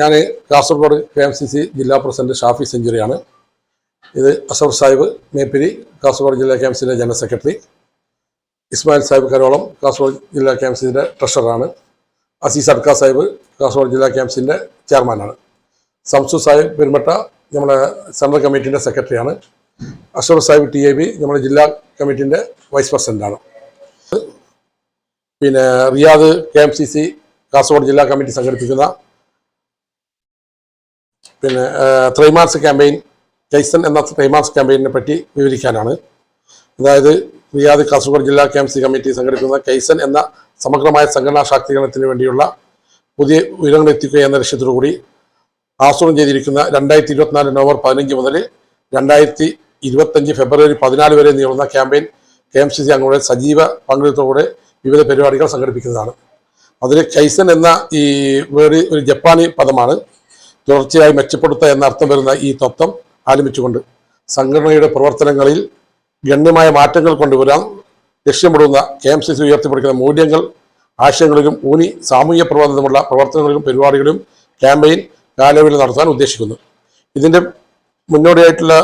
ഞാൻ Kasaragod K M C C ജില്ലാ president Shafi സെഞ്ചുറിയാണ്. ഇത് അസർ സാഹിബ് മേപ്പിരി കാസർഗോഡ് ജില്ലാ കെ എം സിയുടെ ജനറൽ സെക്രട്ടറി. ഇസ്മായിൽ സാഹിബ് കരോളം കാസർഗോഡ് ജില്ലാ കെ എം സിയുടെ ട്രഷററാണ്. അസീസ് അഡ്ക സാഹിബ് കാസർഗോഡ് ജില്ലാ കെ എം സിന്റെ ചെയർമാനാണ്. സംസു സാഹിബ് പെരുമട്ട നമ്മുടെ സെൻട്രൽ കമ്മിറ്റീന്റെ സെക്രട്ടറിയാണ്. Ashraf Sahib T A B നമ്മുടെ ജില്ലാ കമ്മിറ്റീന്റെ വൈസ് പ്രസിഡന്റാണ് പിന്നെ Riyadh K M C C Kasaragod ജില്ലാ കമ്മിറ്റി സംഘടിപ്പിക്കുന്ന പിന്നെ ത്രൈമാർസ് ക്യാമ്പയിൻ കൈസൻ എന്ന ത്രൈമാർസ് ക്യാമ്പയിനെ പറ്റി വിവരിക്കാനാണ്. അതായത് റിയാദ് കാസർഗോഡ് ജില്ലാ കെ എം സി കമ്മിറ്റി സംഘടിപ്പിക്കുന്ന കൈസൻ എന്ന സമഗ്രമായ സംഘടനാ ശാക്തീകരണത്തിന് വേണ്ടിയുള്ള പുതിയ ഉയരങ്ങൾ എത്തിക്കുക എന്ന ലക്ഷ്യത്തോടുകൂടി ആസൂത്രണം ചെയ്തിരിക്കുന്ന രണ്ടായിരത്തി ഇരുപത്തിനാല് നവംബർ പതിനഞ്ച് മുതൽ രണ്ടായിരത്തി ഇരുപത്തഞ്ച് ഫെബ്രുവരി പതിനാല് വരെ നീളുന്ന campaign K M C C അംഗങ്ങളുടെ സജീവ പങ്കെടുത്തോടെ വിവിധ പരിപാടികൾ സംഘടിപ്പിക്കുന്നതാണ്. അതിൽ കൈസൻ എന്ന ഈ വേർഡ് ഒരു ജപ്പാനി പദമാണ്. തുടർച്ചയായി മെച്ചപ്പെടുത്തുക എന്ന അർത്ഥം വരുന്ന ഈ തത്വം ആലപിച്ചുകൊണ്ട് സംഘടനയുടെ പ്രവർത്തനങ്ങളിൽ ഗണ്യമായ മാറ്റങ്ങൾ കൊണ്ടുവരാൻ ലക്ഷ്യമിടുന്ന കെ എം സി സി ഉയർത്തിപ്പിടിക്കുന്ന മൂല്യങ്ങൾ ആശയങ്ങളിലും ഊന്നി സാമൂഹ്യ പ്രവർത്തനമുള്ള പ്രവർത്തനങ്ങളിലും പരിപാടികളിലും ക്യാമ്പയിൻ കാലവിൽ നടത്താൻ ഉദ്ദേശിക്കുന്നു. ഇതിന്റെ മുന്നോടിയായിട്ടുള്ള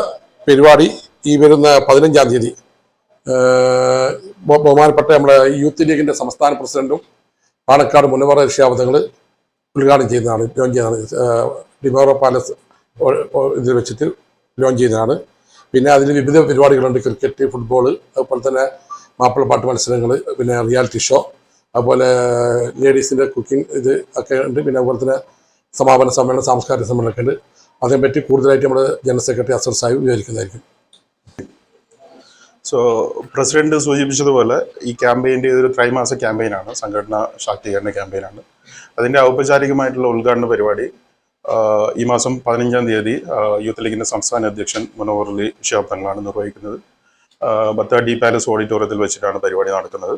പരിപാടി ഈ വരുന്ന പതിനഞ്ചാം തീയതി ബഹുമാനപ്പെട്ട നമ്മുടെ യൂത്ത് ലീഗിന്റെ സംസ്ഥാന പ്രസിഡന്റും പാണക്കാട് മുനവറ രക്ഷാബദ്ധങ്ങൾ ഉദ്ഘാടനം ചെയ്യുന്നതാണ് ലോഞ്ച് ചെയ്യുന്നതാണ് ഡിമോറോ പാലസ് ഇതിൽ വെച്ചിട്ട് ലോഞ്ച് ചെയ്യുന്നതാണ് പിന്നെ അതിൽ വിവിധ പരിപാടികളുണ്ട് ക്രിക്കറ്റ് ഫുട്ബോൾ അതുപോലെ തന്നെ മാപ്പിളപ്പാട്ട് മത്സരങ്ങൾ പിന്നെ റിയാലിറ്റി ഷോ അതുപോലെ ലേഡീസിന്റെ കുക്കിംഗ് ഇത് ഒക്കെ ഉണ്ട്. പിന്നെ അതുപോലെ തന്നെ സമാപന സമ്മേളനം സാംസ്കാരിക സമ്മേളനമൊക്കെ ഉണ്ട്. അതിനെപ്പറ്റി കൂടുതലായിട്ട് നമ്മുടെ ജനറൽ സെക്രട്ടറി അസർ സാഹിബ് വിവരിക്കുന്നതായിരിക്കും. സോ പ്രസിഡന്റ് സൂചിപ്പിച്ചതുപോലെ ഈ ക്യാമ്പയിന്റെ ഇതൊരു ത്രൈമാസ ക്യാമ്പയിനാണ്. സംഘടനാ ശാക്തീകരണ ക്യാമ്പയിനാണ്. അതിന്റെ ഔപചാരികമായിട്ടുള്ള ഉദ്ഘാടന പരിപാടി ഈ മാസം പതിനഞ്ചാം തീയതി യൂത്ത് ലീഗിന്റെ സംസ്ഥാന അധ്യക്ഷൻ മനോഹർ അലി ഷിഹാബ് തങ്ങളാണ് നിർവഹിക്കുന്നത് ബത്ത ഡി പാലസ് ഓഡിറ്റോറിയത്തിൽ വെച്ചിട്ടാണ് പരിപാടി നടക്കുന്നത്.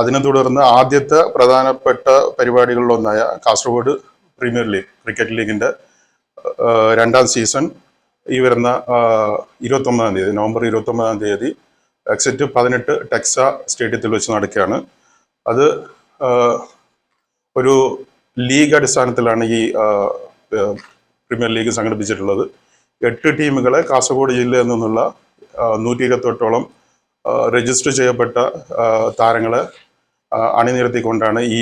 അതിനെ തുടർന്ന് ആദ്യത്തെ പ്രധാനപ്പെട്ട പരിപാടികളിലൊന്നായ കാസർഗോഡ് പ്രീമിയർ ലീഗ് ക്രിക്കറ്റ് ലീഗിന്റെ രണ്ടാം സീസൺ ഈ വരുന്ന ഇരുപത്തൊമ്പതാം തീയതി നവംബർ ഇരുപത്തൊമ്പതാം തീയതി എക്സെറ്റ് പതിനെട്ട് ടെക്സ സ്റ്റേഡിയത്തിൽ വെച്ച് നടക്കുകയാണ്. അത് ഒരു ലീഗ് അടിസ്ഥാനത്തിലാണ് ഈ പ്രീമിയർ ലീഗ് സംഘടിപ്പിച്ചിട്ടുള്ളത്. എട്ട് ടീമുകളെ കാസർഗോഡ് ജില്ലയിൽ നിന്നുള്ള നൂറ്റി ഇരുപത്തെട്ടോളം രജിസ്റ്റർ ചെയ്യപ്പെട്ട താരങ്ങളെ അണിനിരത്തിക്കൊണ്ടാണ് ഈ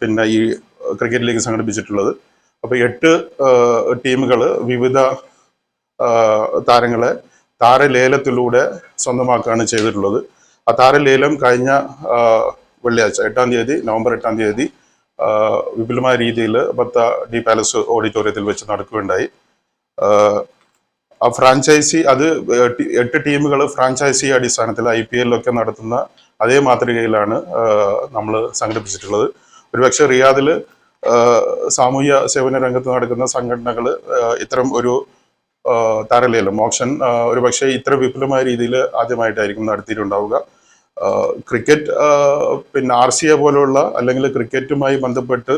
പിന്നെ ഈ ക്രിക്കറ്റ് ലീഗ് സംഘടിപ്പിച്ചിട്ടുള്ളത്. അപ്പോൾ എട്ട് ടീമുകൾ വിവിധ താരങ്ങളെ താരലേലത്തിലൂടെ സ്വന്തമാക്കുകയാണ് ചെയ്തിട്ടുള്ളത്. ആ താരലേലം കഴിഞ്ഞ വെള്ളിയാഴ്ച എട്ടാം തീയതി നവംബർ എട്ടാം തീയതി വിപുലമായ രീതിയിൽ ബത്ത ഡി പാലസ് ഓഡിറ്റോറിയത്തിൽ വെച്ച് നടക്കുകയുണ്ടായി. ആ, ഫ്രാഞ്ചൈസി അത് എട്ട് ടീമുകൾ ഫ്രാഞ്ചൈസി അടിസ്ഥാനത്തിൽ ഐ പി എല്ലൊക്കെ നടത്തുന്ന അതേ മാതൃകയിലാണ് നമ്മൾ സംഘടിപ്പിച്ചിട്ടുള്ളത്. ഒരുപക്ഷെ റിയാദിൽ സാമൂഹ്യ സേവന രംഗത്ത് നടക്കുന്ന സംഘടനകൾ ഇത്തരം ഒരു താരലേലം ഓപ്ഷൻ ഒരു പക്ഷേ ഇത്ര വിപുലമായ രീതിയിൽ ആദ്യമായിട്ടായിരിക്കും നടത്തിയിട്ടുണ്ടാവുക. ക്രിക്കറ്റ് പിന്നെ ആർ സി എ പോലുള്ള അല്ലെങ്കിൽ ക്രിക്കറ്റുമായി ബന്ധപ്പെട്ട്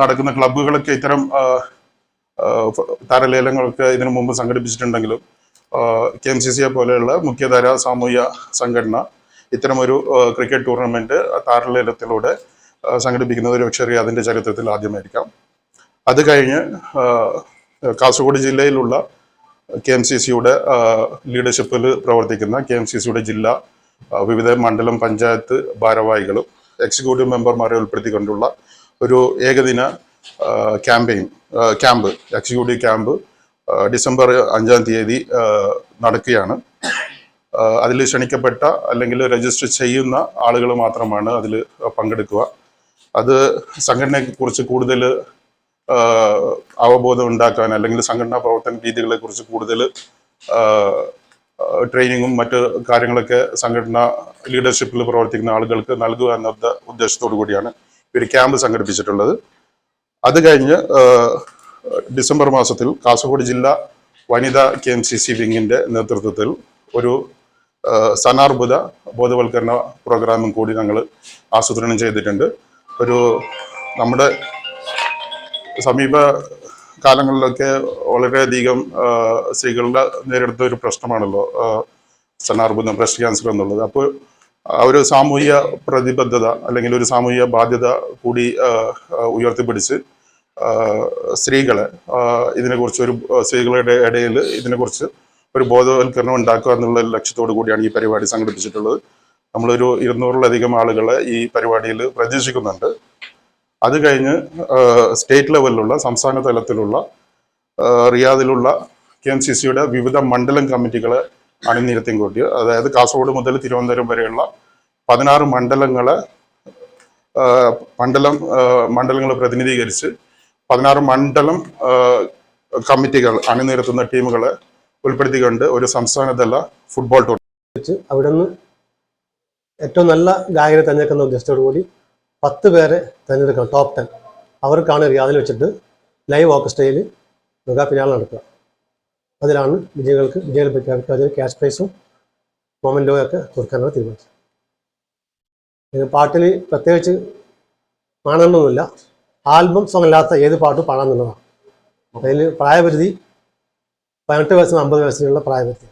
നടക്കുന്ന ക്ലബ്ബുകളൊക്കെ ഇത്തരം താരലേലങ്ങളൊക്കെ ഇതിനു മുമ്പ് സംഘടിപ്പിച്ചിട്ടുണ്ടെങ്കിലും കെ എം സി സിയെ പോലെയുള്ള മുഖ്യധാര സാമൂഹ്യ സംഘടന ഇത്തരമൊരു ക്രിക്കറ്റ് ടൂർണമെന്റ് താരലേലത്തിലൂടെ സംഘടിപ്പിക്കുന്നത് ഒരു പക്ഷേ അതിന്റെ ചരിത്രത്തിൽ ആദ്യമായിരിക്കാം. അത് കഴിഞ്ഞ് കാസർഗോഡ് ജില്ലയിലുള്ള കെ എം സി സിയുടെ ലീഡർഷിപ്പിൽ പ്രവർത്തിക്കുന്ന കെ എം സി സിയുടെ ജില്ല വിവിധ മണ്ഡലം പഞ്ചായത്ത് ഭാരവാഹികളും എക്സിക്യൂട്ടീവ് മെമ്പർമാരെ ഉൾപ്പെടുത്തിക്കൊണ്ടുള്ള ഒരു ഏകദിന campaign camp executive camp December അഞ്ചാം തീയതി നടക്കുകയാണ്. അതിൽ ക്ഷണിക്കപ്പെട്ട അല്ലെങ്കിൽ രജിസ്റ്റർ ചെയ്യുന്ന ആളുകൾ മാത്രമാണ് അതിൽ പങ്കെടുക്കുക. അത് സംഘടനയെക്കുറിച്ച് കൂടുതൽ അവബോധം ഉണ്ടാക്കാൻ അല്ലെങ്കിൽ സംഘടനാ പ്രവർത്തന രീതികളെ കുറിച്ച് കൂടുതൽ ട്രെയിനിങ്ങും മറ്റ് കാര്യങ്ങളൊക്കെ സംഘടന ലീഡർഷിപ്പിൽ പ്രവർത്തിക്കുന്ന ആളുകൾക്ക് നൽകുക എന്ന ഉദ്ദേശത്തോടു കൂടിയാണ് ഒരു ക്യാമ്പ് സംഘടിപ്പിച്ചിട്ടുള്ളത്. അത് കഴിഞ്ഞ് ഡിസംബർ മാസത്തിൽ കാസർഗോഡ് ജില്ലാ വനിതാ കെ എം സി സി വിങ്ങിന്റെ നേതൃത്വത്തിൽ ഒരു സനാർബുദ ബോധവൽക്കരണ പ്രോഗ്രാമും കൂടി ഞങ്ങൾ ആസൂത്രണം ചെയ്തിട്ടുണ്ട്. ഒരു നമ്മുടെ സമീപ കാലങ്ങളിലൊക്കെ വളരെയധികം സ്ത്രീകളുടെ നേരിടുന്ന ഒരു പ്രശ്നമാണല്ലോ സ്തനാർബുദം ബ്രസ്റ്റ് ക്യാൻസർ എന്നുള്ളത്. അപ്പോൾ ആ ഒരു സാമൂഹിക പ്രതിബദ്ധത അല്ലെങ്കിൽ ഒരു സാമൂഹിക ബാധ്യത കൂടി ഉയർത്തിപ്പിടിച്ച് സ്ത്രീകളെ ഇതിനെക്കുറിച്ച് ഒരു സ്ത്രീകളുടെ ഇടയിൽ ഇതിനെക്കുറിച്ച് ഒരു ബോധവൽക്കരണം ഉണ്ടാക്കുക എന്നുള്ള ലക്ഷ്യത്തോടു കൂടിയാണ് ഈ പരിപാടി സംഘടിപ്പിച്ചിട്ടുള്ളത്. നമ്മളൊരു ഇരുന്നൂറിലധികം ആളുകളെ ഈ പരിപാടിയിൽ പ്രതീക്ഷിക്കുന്നുണ്ട് അത് കഴിഞ്ഞ് സ്റ്റേറ്റ് ലെവലിലുള്ള സംസ്ഥാന തലത്തിലുള്ള റിയാദിലുള്ള കെ എം സി സിയുടെ വിവിധ മണ്ഡലം കമ്മിറ്റികളെ അണിനിരത്തിയും കൂട്ടി. അതായത് കാസർഗോഡ് മുതൽ തിരുവനന്തപുരം വരെയുള്ള പതിനാറ് മണ്ഡലങ്ങളെ മണ്ഡലം മണ്ഡലങ്ങളെ പ്രതിനിധീകരിച്ച് പതിനാറ് മണ്ഡലം കമ്മിറ്റികൾ അണിനിരത്തുന്ന ടീമുകളെ ഉൾപ്പെടുത്തിക്കൊണ്ട് ഒരു സംസ്ഥാനതല ഫുട്ബോൾ ടൂർണമെന്റ്. അവിടെ നിന്ന് ഏറ്റവും നല്ല ഗായകരെ തിരഞ്ഞെടുക്കുന്ന ഉദ്ദേശത്തോടു കൂടി പത്ത് പേരെ തിരഞ്ഞെടുക്കണം ടോപ്പ് ടെൻ അവർക്കാണ് റിയാദിൽ വെച്ചിട്ട് ലൈവ് ഓർക്കസ്ട്രയിൽ മെഗാ ഫിനാൾ നടക്കുക. അതിലാണ് വിജയികൾക്ക് വിജയികൾ പ്രഖ്യാപിക്കുക അതിൽ ക്യാഷ് പ്രൈസും മൊമെന്റോ ഒക്കെ കൊടുക്കാനാണ് തീരുമാനിച്ചത് പാട്ടിൽ പ്രത്യേകിച്ച് മാനദണ്ഡമൊന്നുമില്ല. ആൽബം സോങ് ഏത് പാട്ടും പാടാമെന്നുള്ളതാണ് അതിൽ പ്രായപരിധി പതിനെട്ട് വയസ്സിന് അമ്പത് വയസ്സിനുള്ള പ്രായപരിധി.